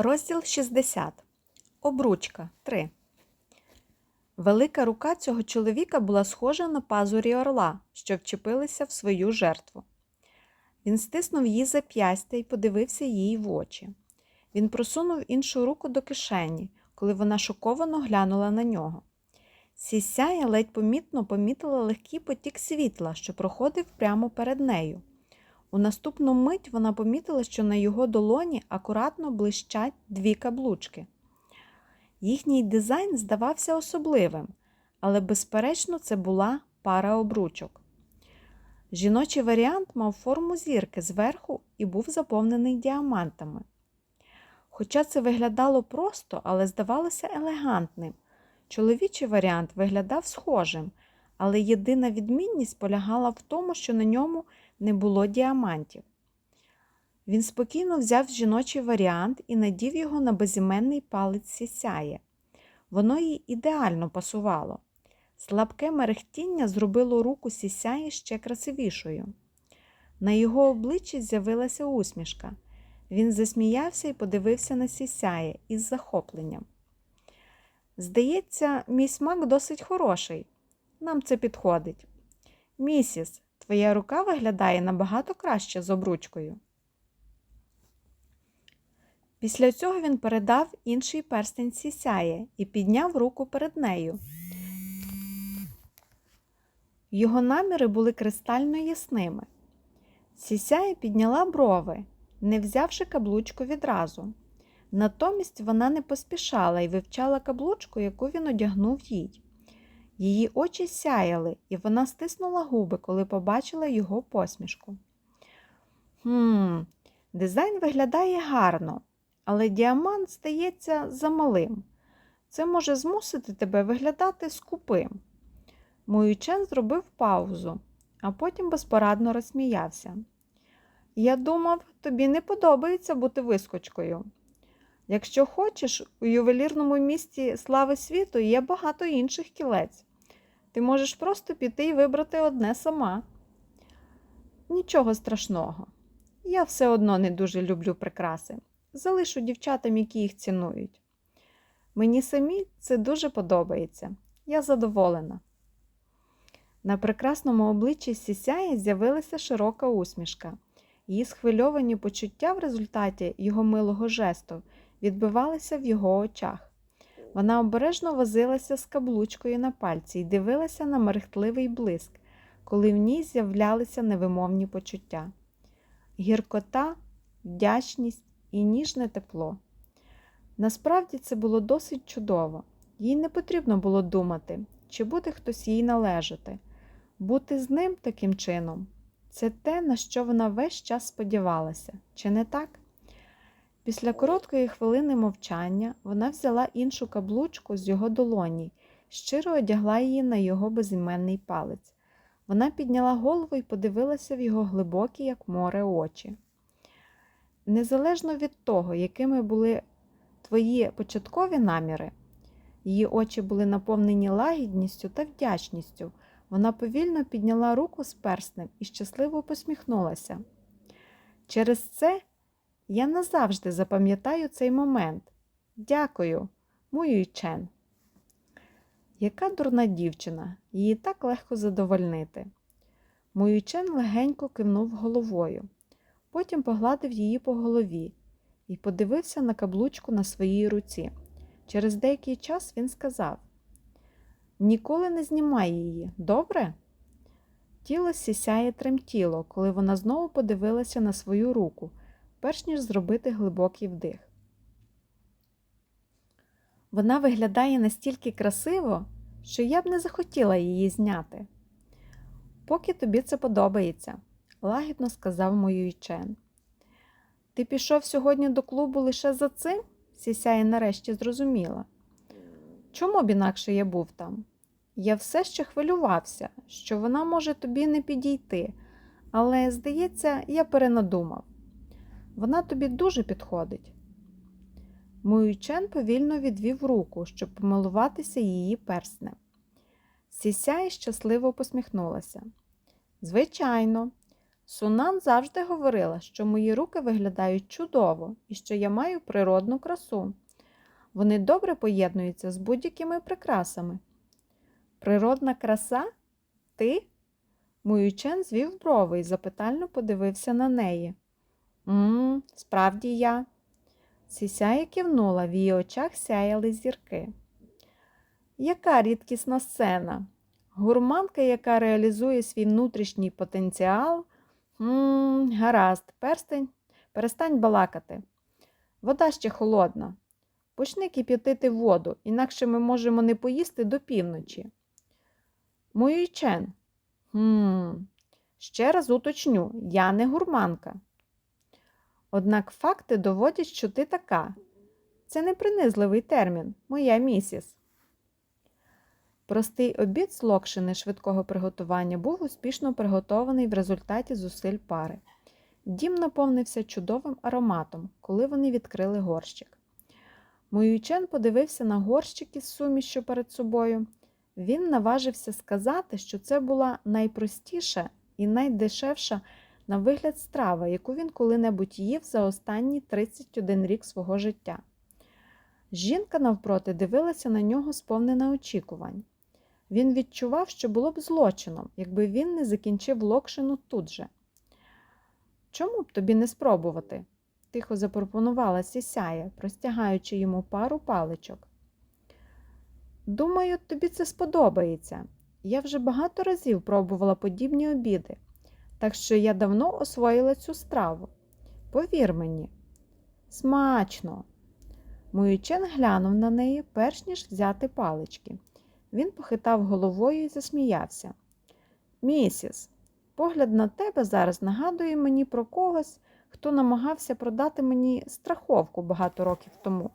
Розділ 60. Обручка 3. Велика рука цього чоловіка була схожа на пазурі орла, що вчепилися в свою жертву. Він стиснув її зап'ястя і подивився їй в очі. Він просунув іншу руку до кишені, коли вона шоковано глянула на нього. Сісяя ледь помітно помітила легкий потік світла, що проходив прямо перед нею. У наступну мить вона помітила, що на його долоні акуратно блищать дві каблучки. Їхній дизайн здавався особливим, але, безперечно, це була пара обручок. Жіночий варіант мав форму зірки зверху і був заповнений діамантами. Хоча це виглядало просто, але здавалося елегантним. Чоловічий варіант виглядав схожим, але єдина відмінність полягала в тому, що на ньому не було діамантів. Він спокійно взяв жіночий варіант і надів його на безіменний палець сісяє. Воно їй ідеально пасувало. Слабке мерехтіння зробило руку сісяї ще красивішою. На його обличчі з'явилася усмішка. Він засміявся і подивився на сісяє із захопленням. Здається, мій смак досить хороший. Нам це підходить. Місіс, твоя рука виглядає набагато краще з обручкою. Після цього він передав інший перстень сісяє і підняв руку перед нею. Його наміри були кристально ясними. Сісяє підняла брови, не взявши каблучку відразу. Натомість вона не поспішала і вивчала каблучку, яку він одягнув їй. Її очі сяяли, і вона стиснула губи, коли побачила його посмішку. Хм, дизайн виглядає гарно, але діамант стається замалим. Це може змусити тебе виглядати скупим. Моючен зробив паузу, а потім безпорадно розсміявся. Я думав, тобі не подобається бути вискочкою. Якщо хочеш, у ювелірному місті слави світу є багато інших кілець. Ти можеш просто піти і вибрати одне сама. Нічого страшного. Я все одно не дуже люблю прикраси. Залишу дівчатам, які їх цінують. Мені самі це дуже подобається. Я задоволена. На прекрасному обличчі Сісяї з'явилася широка усмішка. Її схвильовані почуття в результаті його милого жесту відбивалися в його очах. Вона обережно возилася з каблучкою на пальці і дивилася на мерехтливий блиск, коли в ній з'являлися невимовні почуття. Гіркота, вдячність і ніжне тепло. Насправді це було досить чудово. Їй не потрібно було думати, чи буде хтось їй належати. Бути з ним таким чином це те, на що вона весь час сподівалася, чи не так? Після короткої хвилини мовчання вона взяла іншу каблучку з його долоні, щиро одягла її на його безіменний палець. Вона підняла голову і подивилася в його глибокі, як море, очі. Незалежно від того, якими були твої початкові наміри, її очі були наповнені лагідністю та вдячністю. Вона повільно підняла руку з перснем і щасливо посміхнулася. Через це я назавжди запам'ятаю цей момент. Дякую, мою Чен. Яка дурна дівчина, її так легко задовольнити. Моючен легенько кивнув головою, потім погладив її по голові і подивився на каблучку на своїй руці. Через деякий час він сказав: Ніколи не знімай її, добре? Тіло сісяє тремтіло, коли вона знову подивилася на свою руку, перш ніж зробити глибокий вдих. Вона виглядає настільки красиво, що я б не захотіла її зняти. Поки тобі це подобається, лагідно сказав Моюйчен. Ти пішов сьогодні до клубу лише за цим? Сісяє нарешті зрозуміла. Чому б інакше я був там? Я все ще хвилювався, що вона може тобі не підійти, але, здається, я перенадумав. Вона тобі дуже підходить. Муючен повільно відвів руку, щоб помилуватися її перснем. Сісяй щасливо посміхнулася. Звичайно, Сунан завжди говорила, що мої руки виглядають чудово і що я маю природну красу. Вони добре поєднуються з будь-якими прикрасами. Природна краса? Ти? Муючен звів брови і запитально подивився на неї. Мм, справді я. Сісяя кивнула, в її очах сяяли зірки. Яка рідкісна сцена? Гурманка, яка реалізує свій внутрішній потенціал. Мм, гаразд, перстень, перестань балакати. Вода ще холодна. Почни кип'ятити воду, інакше ми можемо не поїсти до півночі. Муючен. Хм, ще раз уточню, я не гурманка. Однак факти доводять, що ти така. Це не принизливий термін, моя місіс. Простий обід з локшини швидкого приготування був успішно приготований в результаті зусиль пари. Дім наповнився чудовим ароматом, коли вони відкрили горщик. Моючен подивився на горщик із сумішю перед собою. Він наважився сказати, що це була найпростіша і найдешевша на вигляд страва, яку він коли-небудь їв за останні 31 рік свого життя. Жінка навпроти дивилася на нього сповнена очікувань. Він відчував, що було б злочином, якби він не закінчив локшину тут же. Чому б тобі не спробувати? тихо запропонувала сісяя, простягаючи йому пару паличок. Думаю, тобі це сподобається. Я вже багато разів пробувала подібні обіди, так що я давно освоїла цю страву. Повір мені, смачно. Муючен глянув на неї, перш ніж взяти палички. Він похитав головою і засміявся. Місіс, погляд на тебе зараз нагадує мені про когось, хто намагався продати мені страховку багато років тому.